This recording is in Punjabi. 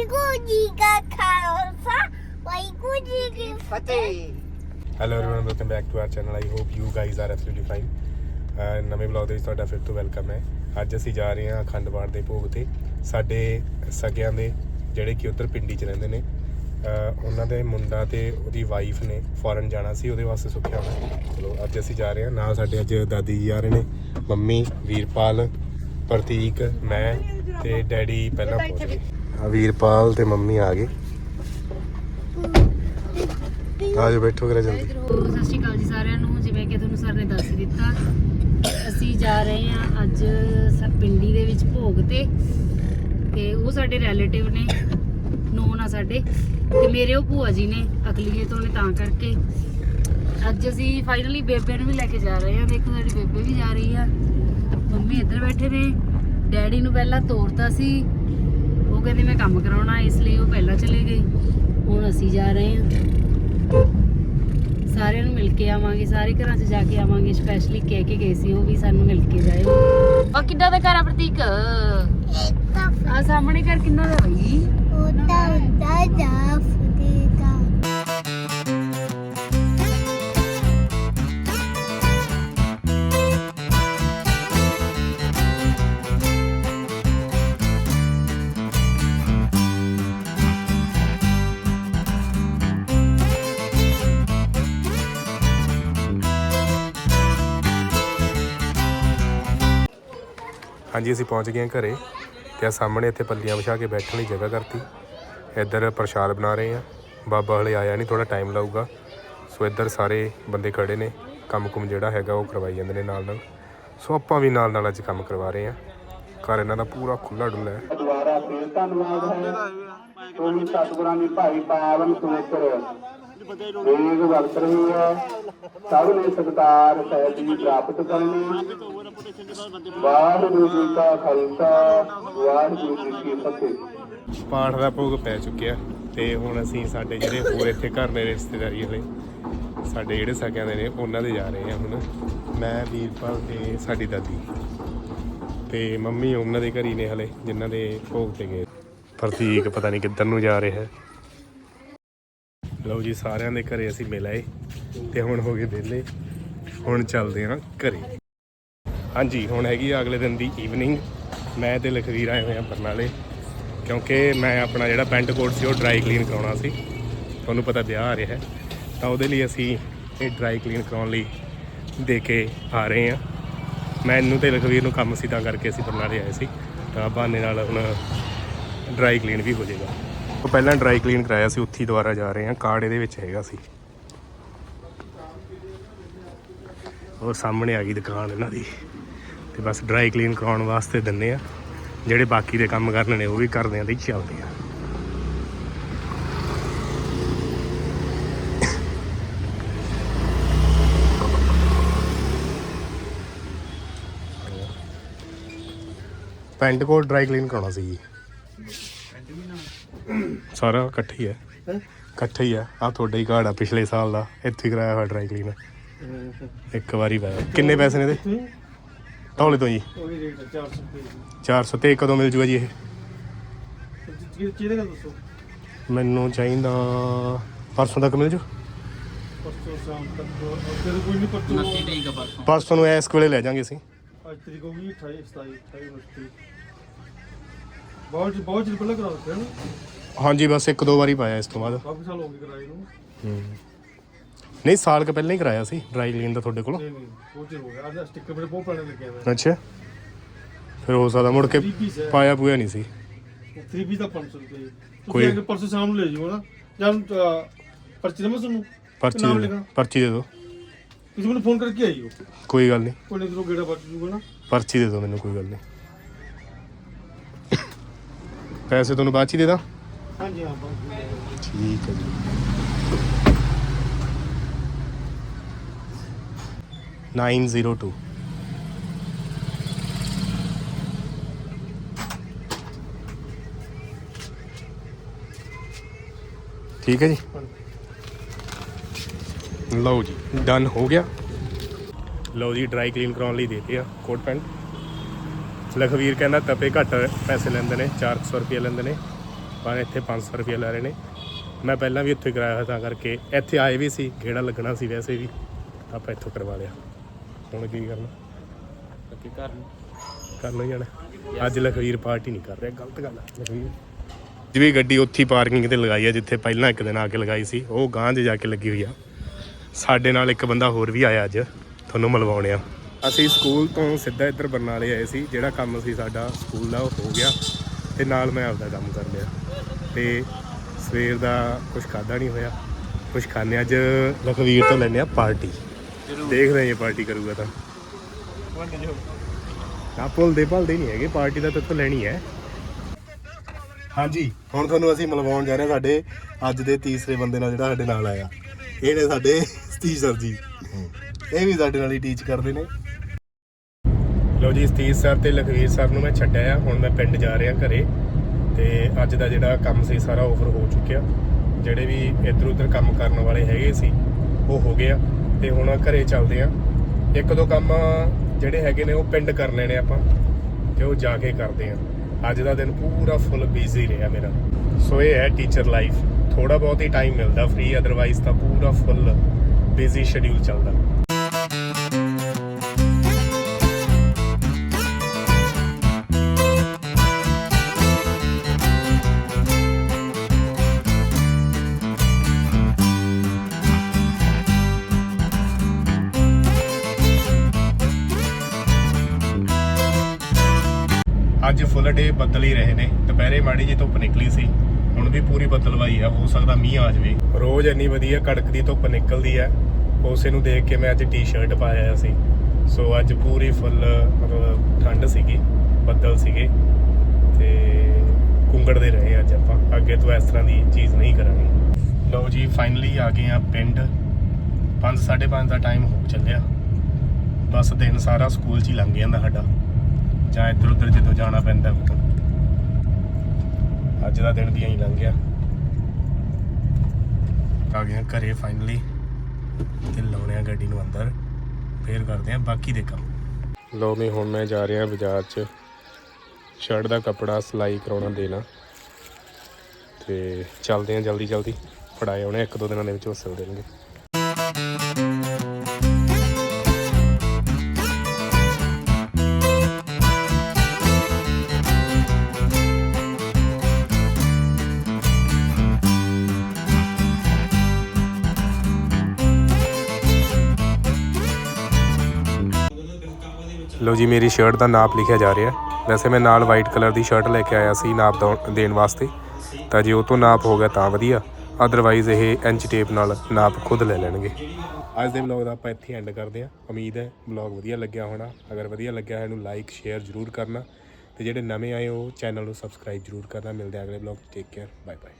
ਵਾਹਿਗੁਰੂ ਜੀ ਕਾ ਖਾਲਸਾ ਵਾਹਿਗੁਰੂ ਜੀ ਕੀ ਫਤਿਹ hello everyone welcome back to our channel I hope you guys are absolutely fine ਨਵੇਂ ਵਲੌਗ ਦੇ ਵਿੱਚ ਤੁਹਾਡਾ ਫਿਰ ਤੋਂ ਵੈਲਕਮ ਹੈ ਅੱਜ ਅਸੀਂ ਜਾ ਰਹੇ ਹਾਂ ਅਖੰਡ ਪਾਠ ਦੇ ਭੋਗ ਤੇ ਸਾਡੇ ਸਗਿਆਂ ਦੇ ਜਿਹੜੇ ਕਿ ਉੱਧਰ ਪਿੰਡੀ 'ਚ ਰਹਿੰਦੇ ਨੇ ਅਹ ਉਹਨਾਂ ਦੇ ਮੁੰਡਾ ਤੇ ਉਹਦੀ ਵਾਈਫ ਨੇ ਫੋਰਨ ਜਾਣਾ ਸੀ ਉਹਦੇ ਵਾਸਤੇ ਸੁੱਖਿਆ ਹੋਣਾ ਚਲੋ ਅੱਜ ਅਸੀਂ ਜਾ ਰਹੇ ਹਾਂ ਨਾਲ ਸਾਡੇ ਅੱਜ ਦਾਦੀ ਜੀ ਆ ਰਹੇ ਨੇ ਮੰਮੀ ਵੀਰਪਾਲ ਪ੍ਰਤੀਕ ਮੈਂ ਤੇ ਡੈਡੀ ਪਹਿਲਾਂ ਪਹੁੰਚ ਗਏ ਆ ਵੀਰਪਾਲ ਤੇ ਮੰਮੀ ਆ ਗਏ। ਆਜੋ ਬੈਠੋ ਕਰੇ ਜਲਦੀ। ਸਤਿ ਸ਼੍ਰੀ ਅਕਾਲ ਜੀ ਸਾਰਿਆਂ ਨੂੰ। ਜਿਵੇਂ ਕਿ ਤੁਹਾਨੂੰ ਸਰ ਨੇ ਦੱਸ ਦਿੱਤਾ, ਅਸੀਂ ਜਾ ਰਹੇ ਹਾਂ ਅੱਜ ਪਿੰਡੀ ਦੇ ਵਿੱਚ ਭੋਗ ਤੇ। ਤੇ ਉਹ ਸਾਡੇ ਰਿਲੇਟਿਵ ਨੇ, ਨੋਨ ਆ ਸਾਡੇ। ਤੇ ਮੇਰੇ ਉਹ ਭੂਆ ਜੀ ਨੇ, ਅਕਲੀਏ ਤੋਂ ਨੇ ਤਾਂ ਕਰਕੇ। ਅੱਜ ਅਸੀਂ ਫਾਈਨਲੀ ਬੇਬੇ ਨੂੰ ਵੀ ਲੈ ਕੇ ਜਾ ਰਹੇ ਹਾਂ। ਦੇਖੋ ਸਾਡੀ ਬੇਬੇ ਵੀ ਜਾ ਰਹੀ ਆ। ਮੰਮੀ ਇੱਧਰ ਬੈਠੇ ਨੇ। ਡੈਡੀ ਨੂੰ ਪਹਿਲਾਂ ਤੋਰਤਾ ਸੀ। ਉਹ ਕਹਿੰਦੇ ਮੈਂ ਕੰਮ ਕਰਾਉਣਾ ਇਸ ਲਈ ਉਹ ਪਹਿਲਾਂ ਚਲੇ ਗਏ। ਹੁਣ ਅਸੀਂ ਜਾ ਰਹੇ ਹਾਂ। ਸਾਰਿਆਂ ਨੂੰ ਮਿਲ ਕੇ ਆਵਾਂਗੇ ਸਾਰੇ ਘਰਾਂ 'ਚ ਜਾ ਕੇ ਆਵਾਂਗੇ ਸਪੈਸ਼ਲੀ ਕਹਿ ਕੇ ਗਏ ਸੀ ਉਹ ਵੀ ਸਾਨੂੰ ਮਿਲ ਕੇ ਜਾਇਓ। ਆ ਕਿੱਦਾਂ ਦਾ ਘਰ ਆ ਪ੍ਰਤੀਕ? ਆ ਸਾਹਮਣੇ ਘਰ ਕਿੰਨਾ ਦਾ ਬਈ? ਉਹਦਾ ਉਹਦਾ ਜਾ ਹਾਂਜੀ, ਅਸੀਂ ਪਹੁੰਚ ਗਏ ਹਾਂ ਘਰੇ ਤੇ ਆ ਸਾਹਮਣੇ ਇੱਥੇ ਪੱਲੀਆਂ ਵਿਛਾ ਕੇ ਬੈਠਣ ਲਈ ਜਗ੍ਹਾ ਕਰਤੀ। ਇੱਧਰ ਪ੍ਰਸ਼ਾਦ ਬਣਾ ਰਹੇ ਆ ਬਾਬਾ ਹਲੇ ਆਇਆ ਨਹੀਂ ਥੋੜਾ ਟਾਈਮ ਲਾਊਗਾ। ਸੋ ਇੱਧਰ ਸਾਰੇ ਬੰਦੇ ਖੜੇ ਨੇ। ਕੰਮ ਕੁਮ ਜਿਹੜਾ ਹੈਗਾ ਉਹ ਕਰਵਾਈ ਜਾਂਦੇ ਨੇ ਨਾਲ ਨਾਲ ਸੋ ਆਪਾਂ ਵੀ ਨਾਲ ਨਾਲ ਅੱਜ ਕੰਮ ਕਰਵਾ ਰਹੇ ਆ ਘਰ ਇਹਨਾਂ ਦਾ ਪੂਰਾ ਖੁੱਲਾ ਡੁੱਲਾ ਹੈ। ਦੁਆਰਾ ਫੇਰ ਧੰਨਵਾਦ ਹੈ। ਕੋਈ ਸਤਿਗੁਰਾਂ ਦੀ ਭਾਈ ਪਾਵਨ ਪਵਿੱਤਰ ਵੇਗ ਵਰਤ ਰਹੀ ਹੈ। ਸਭ ਨੇ ਸਤਿਕਾਰ ਸਹਿਤ ਜੀ ਪ੍ਰਾਪਤ ਕਰਨੀ। ਵਾਹਿਗੁਰੂ ਜੀ ਕਾ ਖਾਲਸਾ ਵਾਹਿਗੁਰੂ ਜੀ ਕੀ ਫਤਿਹ। ਪਾਠ ਦਾ ਭੋਗ ਪੈ ਚੁੱਕਿਆ ਤੇ ਹੁਣ ਅਸੀਂ ਸਾਡੇ ਜਿਹੜੇ ਹੋਰ ਇੱਥੇ ਘਰ ਨੇ ਰਿਸ਼ਤੇਦਾਰੀ ਵਾਲੇ ਸਾਡੇ ਜਿਹੜੇ ਸਕਿਆਂ ਦੇ ਨੇ ਉਹਨਾਂ ਦੇ ਜਾ ਰਹੇ ਆ ਹੁਣ। ਮੈਂ ਵੀਰਪਾਲ ਤੇ ਸਾਡੀ ਦਾਦੀ। ਤੇ ਮੰਮੀ ਉਹਨਾਂ ਦੇ ਘਰ ਹੀ ਨੇ ਹਲੇ ਜਿਨ੍ਹਾਂ ਦੇ ਭੋਗ ਤੇ ਗਏ। ਪ੍ਰਤੀਕ ਪਤਾ ਨਹੀਂ ਕਿੱਧਰ ਨੂੰ ਜਾ ਰਿਹਾ। ਹੈ ਲਓ ਜੀ ਸਾਰਿਆਂ ਦੇ ਘਰੇ ਅਸੀਂ ਮਿਲ ਆਏ ਤੇ ਹੁਣ ਹੋ ਗਏ ਵਿਹਲੇ। ਹੁਣ ਚੱਲਦੇ ਹਾਂ ਘਰੇ। ਹਾਂਜੀ, ਹੁਣ ਹੈਗੀ ਆ ਅਗਲੇ ਦਿਨ ਦੀ ਈਵਨਿੰਗ ਮੈਂ ਤੇ ਲਖਵੀਰ ਆਏ ਹੋਏ ਆ ਬਰਨਾਲੇ, ਕਿਉਂਕਿ ਮੈਂ ਆਪਣਾ ਜਿਹੜਾ ਪੈਂਟ ਕੋਟ ਸੀ ਉਹ ਡਰਾਈ ਕਲੀਨ ਕਰਾਉਣਾ ਸੀ। ਤੁਹਾਨੂੰ ਪਤਾ ਵਿਆਹ ਆ ਰਿਹਾ ਹੈ, ਤਾਂ ਉਹਦੇ ਲਈ ਅਸੀਂ ਇਹ ਡਰਾਈ ਕਲੀਨ ਕਰਾਉਣ ਲਈ ਦੇ ਕੇ ਆ ਰਹੇ ਹਾਂ। ਮੈਨੂੰ ਤੇ ਲਖਵੀਰ ਨੂੰ ਕੰਮ ਸੀ, ਤਾਂ ਕਰਕੇ ਅਸੀਂ ਬਰਨਾਲੇ ਆਏ ਸੀ, ਤਾਂ ਬਹਾਨੇ ਨਾਲ ਹੁਣ ਡਰਾਈ ਕਲੀਨ ਵੀ ਹੋ ਜਾਏਗਾ। ਉਹ ਪਹਿਲਾਂ ਡਰਾਈ ਕਲੀਨ ਕਰਾਇਆ ਸੀ, ਉੱਥੇ ਦੁਬਾਰਾ ਜਾ ਰਹੇ ਹਾਂ, ਕਾਰਡ ਇਹਦੇ ਵਿੱਚ ਹੈਗਾ ਸੀ। ਉਹ ਸਾਹਮਣੇ ਆ ਗਈ ਦੁਕਾਨ ਇਹਨਾਂ ਦੀ। ਤੇ ਬਸ ਡਰਾਈ ਕਲੀਨ ਕਰਾਉਣ ਵਾਸਤੇ ਦਿੰਨੇ ਆ। ਜਿਹੜੇ ਬਾਕੀ ਦੇ ਕੰਮ ਕਰਨੇ ਨੇ ਉਹ ਵੀ ਕਰਦੇ ਆ ਤੇ ਚੱਲਦੇ ਆ। ਪੈਂਟ ਕੋਟ ਡਰਾਈ ਕਲੀਨ ਕਰਾਉਣਾ ਸੀ ਜੀ। ਸਾਰਾ ਇਕੱਠਾ ਹੀ ਇਕੱਠਾ ਹੀ? ਹੈ ਆ। ਤੁਹਾਡਾ ਹੀ ਕਾਰਡ ਆ ਪਿਛਲੇ ਸਾਲ ਦਾ। ਇੱਥੇ ਕਰਾਇਆ ਹੋਇਆ ਡਰਾਈ ਕਲੀਨ ਇੱਕ ਵਾਰੀ ਪਾਇਆ ਕਿੰਨੇ ਪੈਸੇ ਨੇ ਇਹਦੇ? ਢੋਲੇ ਤੋਂ ਜੀ। 400 ਤੇ ਕਦੋਂ ਮਿਲ ਜੂਗਾ ਜੀ ਇਹ? ਕਿਹਦੇ ਗੱਲ ਦੱਸੋ? ਮੈਨੂੰ ਚਾਹੀਦਾ ਪਰਸੋਂ ਤੱਕ ਮਿਲ ਜੂ? ਪਰਸੋਂ ਸ਼ਾਮ ਤੱਕ ਤੇਰੇ ਕੋਈ ਨਹੀਂ ਪਰਸੋਂ ਪਰਸੋਂ। ਨੂੰ ਇਸ ਵੇਲੇ ਲੈ ਜਾਾਂਗੇ ਅਸੀਂ। ਅੱਜ ਤਰੀਕ ਹੋ ਗਈ 28 27 28 29 ਬਹੁਤ ਬਹੁਤ ਚਿਰ ਪਹਿਲਾਂ ਕਰਾ ਦਿੱਤੇ ਹਨ ਹਾਂਜੀ ਬਸ ਇੱਕ ਦੋ ਵਾਰੀ ਪਾਇਆ ਇਸ ਤੋਂ ਬਾਅਦ। ਕਾਫੀ ਸਾਲ ਹੋ ਗਏ ਕਰਾਏ ਨੂੰ। ਨਹੀਂ ਸਾਲ ਕ ਪਹਿਲਾਂ ਹੀ ਕਰਾਇਆ ਸੀ ਡਰਾਈ ਕਲੀਨ ਦਾ ਤੁਹਾਡੇ ਕੋਲ। ਨਹੀਂ ਨਹੀਂ ਬਹੁਤ ਚਿਰ ਹੋ ਗਿਆ ਅੱਜ ਸਟicker ਮੇਰੇ ਬਹੁਤ ਪੁਰਾਣੇ ਲੱਗੇ ਹੋਏ ਅੱਛਾ। ਫਿਰ ਹੋ ਸਕਦਾ ਮੁੜ ਕੇ ਹੈ। ਪਾਇਆ ਪੂਆ ਨਹੀਂ ਸੀ। 3 ਪੀਸ ਦਾ 500 ਰੁਪਏ। ਕੋਈ- ਕੋਈ ਅਗਰ ਪਰਸੋਂ ਸ਼ਾਮ ਨੂੰ ਲੈ ਜਿਓ ਨਾ। ਜਾਂ ਅਹ, ਪਰਚੀ ਨੰਬਰ ਤੁਹਾਨੂੰ? ਪਰਚੀ ਨਾਮ ਦੇ ਲਿਖਣਾ ਦਿਓ ਪਰਚੀ ਦੇ ਦਿਓ। ਤੁਸੀਂ ਮੈਨੂੰ ਫੋਨ ਕਰਕੇ ਆਈਓ ਕੋਈ ਗੱਲ ਨਹੀਂ। ਕੋਈ ਨਹੀਂ ਗੇੜਾ ਬੱਚ ਜੂਗਾ ਨਾ। ਪਰਚੀ ਦੇ ਦਿਓ ਮੈਨੂੰ ਕੋਈ ਗੱਲ ਨਹੀਂ। ਪੈਸੇ ਤੁਹਾਨੂੰ ਬਾਅਦ ਚ ਹੀ ਦੇ ਦਾਂ? ਹਾਂਜੀ ਹਾਂ ਬਸ ਠੀਕ ਹੈ ਜੀ। 902 ਠੀਕ ਹੈ ਜੀ ਲਓ ਜੀ ਡਨ ਹੋ ਗਿਆ ਲਓ ਜੀ ਡਰਾਈ ਕਲੀਨ ਕਰਾਉਣ ਲਈ ਦੇਤੇ ਆ ਕੋਟ ਪੈਂਟ ਲਖਵੀਰ ਕਹਿੰਦਾ ਤਪੇ ਘੱਟ ਪੈਸੇ ਲੈਂਦੇ ਨੇ 400 ਰੁਪਏ ਲੈਂਦੇ ਨੇ ਪਰ ਇੱਥੇ 500 ਰੁਪਏ ਲੈ ਰਹੇ ਨੇ ਮੈਂ ਪਹਿਲਾਂ ਵੀ ਇੱਥੇ ਕਰਾਇਆ ਹੋਇਆ ਤਾਂ ਕਰਕੇ ਇੱਥੇ ਆਏ ਵੀ ਸੀ ਗੇੜਾ ਲੱਗਣਾ ਸੀ ਵੈਸੇ ਵੀ ਆਪਾਂ ਇੱਥੋਂ ਕਰਵਾ ਲਿਆ ਹੁਣ ਕੀ ਕਰਨਾ? ਅੱਗੇ ਘਰ ਨੂੰ ਕਰ ਲੋ ਜਾਣਾ। ਅੱਜ ਲਖਵੀਰ ਪਾਰਟੀ ਨਹੀਂ ਕਰ ਰਿਹਾ ਗਲਤ ਗੱਲ ਹੈ ਲਖਵੀਰ। ਜਿਵੇਂ ਗੱਡੀ ਉੱਥੀ ਪਾਰਕਿੰਗ ਤੇ ਲਗਾਈ ਹੈ ਜਿੱਥੇ ਪਹਿਲਾਂ ਇੱਕ ਦਿਨ ਆ ਕੇ ਲਗਾਈ ਸੀ ਉਹ ਗਾਂਹ 'ਚ ਜਾ ਕੇ ਲੱਗੀ ਹੋਈ ਆ। ਸਾਡੇ ਨਾਲ ਇੱਕ ਬੰਦਾ ਹੋਰ ਵੀ ਆਇਆ ਅੱਜ ਤੁਹਾਨੂੰ ਮਿਲਵਾਉਣੇ ਆ। ਅਸੀਂ ਸਕੂਲ ਤੋਂ ਸਿੱਧਾ ਇੱਧਰ ਬਰਨਾਲੇ ਆਏ ਸੀ ਜਿਹੜਾ ਕੰਮ ਸੀ ਸਾਡਾ ਸਕੂਲ ਦਾ ਉਹ ਹੋ ਗਿਆ। ਤੇ ਨਾਲ ਮੈਂ ਆਪਦਾ ਕੰਮ ਕਰ ਲਿਆ। ਤੇ ਸਵੇਰ ਦਾ ਕੁਝ ਖਾਦਾ ਨਹੀਂ ਹੋਇਆ। ਕੁਝ ਖਾਣੇ ਅੱਜ ਲਖਵੀਰ ਤੋਂ ਲੈਣੇ ਆ ਪਾਰਟੀ। ਦੇਖਦੇ ਹਾਂ ਜੇ ਪਾਰਟੀ ਕਰੂਗਾ ਤਾਂ। ਨਾ ਭੁੱਲਦੇ ਭਲਦੇ ਨਹੀਂ ਹੈਗੇ ਪਾਰਟੀ ਦਾ ਤਾਂ ਇੱਥੋਂ ਲੈਣੀ ਹੈ। ਹਾਂਜੀ ਹੁਣ ਤੁਹਾਨੂੰ ਅਸੀਂ ਮਿਲਵਾਉਣ ਜਾ ਰਹੇ ਹਾਂ ਸਾਡੇ ਅੱਜ ਦੇ ਤੀਸਰੇ ਬੰਦੇ ਨਾਲ ਜਿਹੜਾ ਸਾਡੇ ਨਾਲ ਆਇਆ। ਇਹ ਨੇ ਸਾਡੇ ਸਤੀਸ਼ ਸਰ ਜੀ। ਇਹ ਵੀ ਸਾਡੇ ਨਾਲ ਹੀ ਟੀਚ ਕਰਦੇ ਨੇ। ਲੋ ਜੀ ਸਤੀਸ਼ ਸਰ ਤੇ ਲਖਵੀਰ ਸਰ ਨੂੰ ਮੈਂ ਛੱਡਿਆ ਆ। ਹੁਣ ਮੈਂ ਪਿੰਡ ਜਾ ਰਿਹਾ ਘਰੇ। ਤੇ ਅੱਜ ਦਾ ਜਿਹੜਾ ਕੰਮ ਸੀ ਸਾਰਾ ਓਵਰ ਹੋ ਚੁੱਕਿਆ। ਜਿਹੜੇ ਵੀ ਇੱਧਰ ਉੱਧਰ ਕੰਮ ਕਰਨ ਵਾਲੇ ਹੈਗੇ ਸੀ ਉਹ ਹੋ ਗਿਆ ਤੇ ਹੁਣ ਘਰੇ ਚੱਲਦੇ ਆ। ਇੱਕ ਦੋ ਕੰਮ ਜਿਹੜੇ ਹੈਗੇ ਨੇ ਉਹ ਪਿੰਡ ਕਰਨੇ ਨੇ ਆਪਾਂ ਤੇ ਉਹ ਜਾ ਕੇ ਕਰਦੇ ਆ। ਅੱਜ ਦਾ ਦਿਨ ਪੂਰਾ ਫੁੱਲ ਬਿਜ਼ੀ ਰਿਹਾ ਮੇਰਾ। ਸੋ ਇਹ ਹੈ ਟੀਚਰ ਲਾਈਫ ਥੋੜਾ ਬਹੁਤ ਹੀ ਟਾਈਮ ਮਿਲਦਾ ਫ੍ਰੀ ਅਦਰਵਾਈਜ਼ ਤਾਂ ਪੂਰਾ ਫੁੱਲ ਬਿਜ਼ੀ ਸ਼ਡਿਊਲ ਚੱਲਦਾ। ਅੱਜ ਫੁੱਲ ਡੇ ਬੱਦਲ ਹੀ ਰਹੇ ਨੇ। ਦੁਪਹਿਰੇ ਮਾੜੀ ਜੀ ਧੁੱਪ ਨਿਕਲੀ ਸੀ। ਹੁਣ ਵੀ ਪੂਰੀ ਬੱਦਲਵਾਈ ਆ। ਹੋ ਸਕਦਾ ਮੀਂਹ ਆ ਜਾਵੇ। ਰੋਜ਼ ਇੰਨੀ ਵਧੀਆ ਕੜਕਦੀ ਧੁੱਪ ਨਿਕਲਦੀ ਆ। ਉਸੇ ਨੂੰ ਦੇਖ ਕੇ ਮੈਂ ਅੱਜ ਟੀ-ਸ਼ਰਟ ਪਾਇਆ ਸੀ। ਸੋ ਅੱਜ ਪੂਰੀ ਫੁੱਲ ਮਤਲਬ ਠੰਡ ਸੀਗੀ, ਬੱਦਲ ਸੀਗੇ। ਤੇ ਕੁੰਗੜਦੇ ਰਹੇ ਅੱਜ ਆਪਾਂ। ਅੱਗੇ ਤੋਂ ਇਸ ਤਰ੍ਹਾਂ ਦੀ ਚੀਜ਼ ਨਹੀਂ ਕਰਾਂਗੇ। ਲਓ ਜੀ ਫਾਈਨਲੀ ਆ ਗਏ ਆ ਪਿੰਡ। 5:30 ਦਾ ਟਾਈਮ ਹੋ ਚੱਲਿਆ। ਬਸ ਦਿਨ ਸਾਰਾ ਸਕੂਲ 'ਚ ਹੀ ਲੰਘ ਜਾਂਦਾ ਸਾਡਾ। ਜਾਂ ਇੱਧਰ ਉੱਧਰ ਜਦੋਂ ਜਾਣਾ ਪੈਂਦਾ ਅੱਜ ਦਾ ਦਿਨ ਵੀ ਐਂ ਲੰਘ ਗਿਆ। ਆ ਗਏ ਘਰੇ ਫਾਈਨਲੀ ਤੇ ਲਾਉਣੇ ਆ ਗੱਡੀ ਨੂੰ ਅੰਦਰ। ਫੇਰ ਕਰਦੇ ਆ ਬਾਕੀ ਦੇ ਕੰਮ। ਲੋ ਮੈਂ ਹੁਣ ਮੈਂ ਜਾ ਰਿਹਾ ਬਾਜ਼ਾਰ 'ਚ। ਸ਼ਰਟ ਦਾ ਕੱਪੜਾ ਸਿਲਾਈ ਕਰਾਉਣਾ ਦੇਣਾ। ਤੇ ਚੱਲਦੇ ਆ ਜਲਦੀ ਜਲਦੀ ਫੜਾਏ ਆਉਣੇ ਇੱਕ ਦੋ ਦਿਨਾਂ ਦੇ ਵਿੱਚ ਹੋ ਸਕਦੇ ਦੇਣਗੇ। ਲਓ ਜੀ, ਮੇਰੀ ਸ਼ਰਟ ਦਾ ਨਾਪ ਲਿਖਿਆ ਜਾ ਰਿਹਾ। ਵੈਸੇ ਮੈਂ ਨਾਲ ਵਾਈਟ ਕਲਰ ਦੀ ਸ਼ਰਟ ਲੈ ਕੇ ਆਇਆ ਸੀ ਨਾਪ ਦਉਣ- ਦੇਣ ਵਾਸਤੇ। ਤਾਂ ਜੇ ਉਹ ਤੋਂ ਨਾਪ ਹੋ ਗਿਆ ਤਾਂ ਵਧੀਆ। ਅਦਰਵਾਈਜ਼ ਇਹ ਇੰਚ ਟੇਪ ਨਾਲ ਨਾਪ ਖੁਦ ਲੈ ਲੈਣਗੇ। ਅੱਜ ਦੇ ਵਲੌਗ ਦਾ ਆਪਾਂ ਇੱਥੇ ਐਂਡ ਕਰਦੇ ਹਾਂ। ਉਮੀਦ ਹੈ ਵਲੌਗ ਵਧੀਆ ਲੱਗਿਆ ਹੋਣਾ। ਅਗਰ ਵਧੀਆ ਲੱਗਿਆ ਹੈ, ਇਹਨੂੰ ਲਾਈਕ ਸ਼ੇਅਰ ਜ਼ਰੂਰ ਕਰਨਾ। ਤੇ ਜਿਹੜੇ ਨਵੇਂ ਆਏ ਉਹ ਚੈਨਲ ਨੂੰ ਸਬਸਕ੍ਰਾਈਬ ਜ਼ਰੂਰ ਕਰਨਾ। ਮਿਲਦੇ ਹਾਂ ਅਗਲੇ vlog take care bye bye